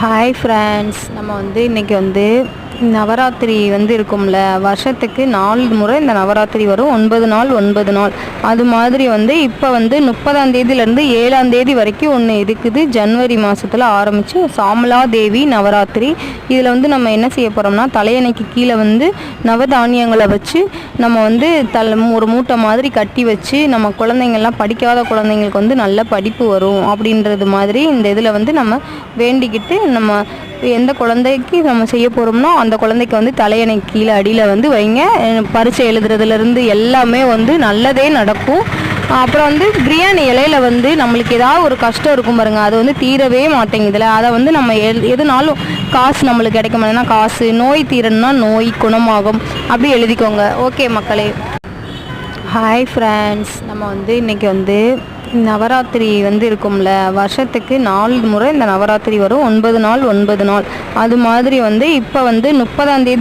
Hi friends நம்ம வந்து இன்றைக்கி வந்து நவராத்திரி வந்து இருக்கும்ல வருஷத்துக்கு நாலு முறை இந்த நவராத்திரி வரும். ஒன்பது நாள் ஒன்பது நாள். அது மாதிரி வந்து இப்போ வந்து முப்பதாம் தேதியிலேருந்து ஏழாம் தேதி வரைக்கும் ஒன்று இருக்குது. ஜனவரி மாதத்தில் ஆரம்பித்து சாமலா தேவி நவராத்திரி. இதில் வந்து நம்ம என்ன செய்ய போகிறோம்னா தலையணைக்கு கீழே வந்து நவதானியங்களை வச்சு நம்ம வந்து தல் ஒரு மூட்டை மாதிரி கட்டி வச்சு நம்ம குழந்தைங்கள்லாம் படிக்காத குழந்தைங்களுக்கு வந்து நல்ல படிப்பு வரும் அப்படின்றது மாதிரி இந்த இதில் வந்து நம்ம வேண்டிக்கிட்டு நம்ம எந்த குழந்தைக்கு நம்ம செய்ய போகிறோம்னோ அந்த குழந்தைக்கு வந்து தலையணை கீழே அடியில் வந்து வைங்க. பரிச்சை எழுதுறதுலேருந்து எல்லாமே வந்து நல்லதே நடக்கும். அப்புறம் வந்து பிரியாணி இலையில வந்து நம்மளுக்கு ஏதாவது ஒரு கஷ்டம் இருக்கும் பாருங்க. அது வந்து தீரவே மாட்டேங்குதுல அதை வந்து நம்ம எல் எதுனாலும் காசு நம்மளுக்கு கிடைக்க மாட்டேன்னா காசு நோய் தீரணும்னா நோய் குணமாகும். அப்படி எழுதிக்கோங்க. ஓகே மக்களே. ஹாய் ஃப்ரெண்ட்ஸ் நம்ம வந்து இன்றைக்கி வந்து நவராத்திரி வந்து இருக்கும்ல வருஷத்துக்கு நாலு முறை இந்த நவராத்திரி வரும் ஒன்பது நாள் ஒன்பது நாள். அது மாதிரி வந்து இப்போ வந்து முப்பதாம் தேதி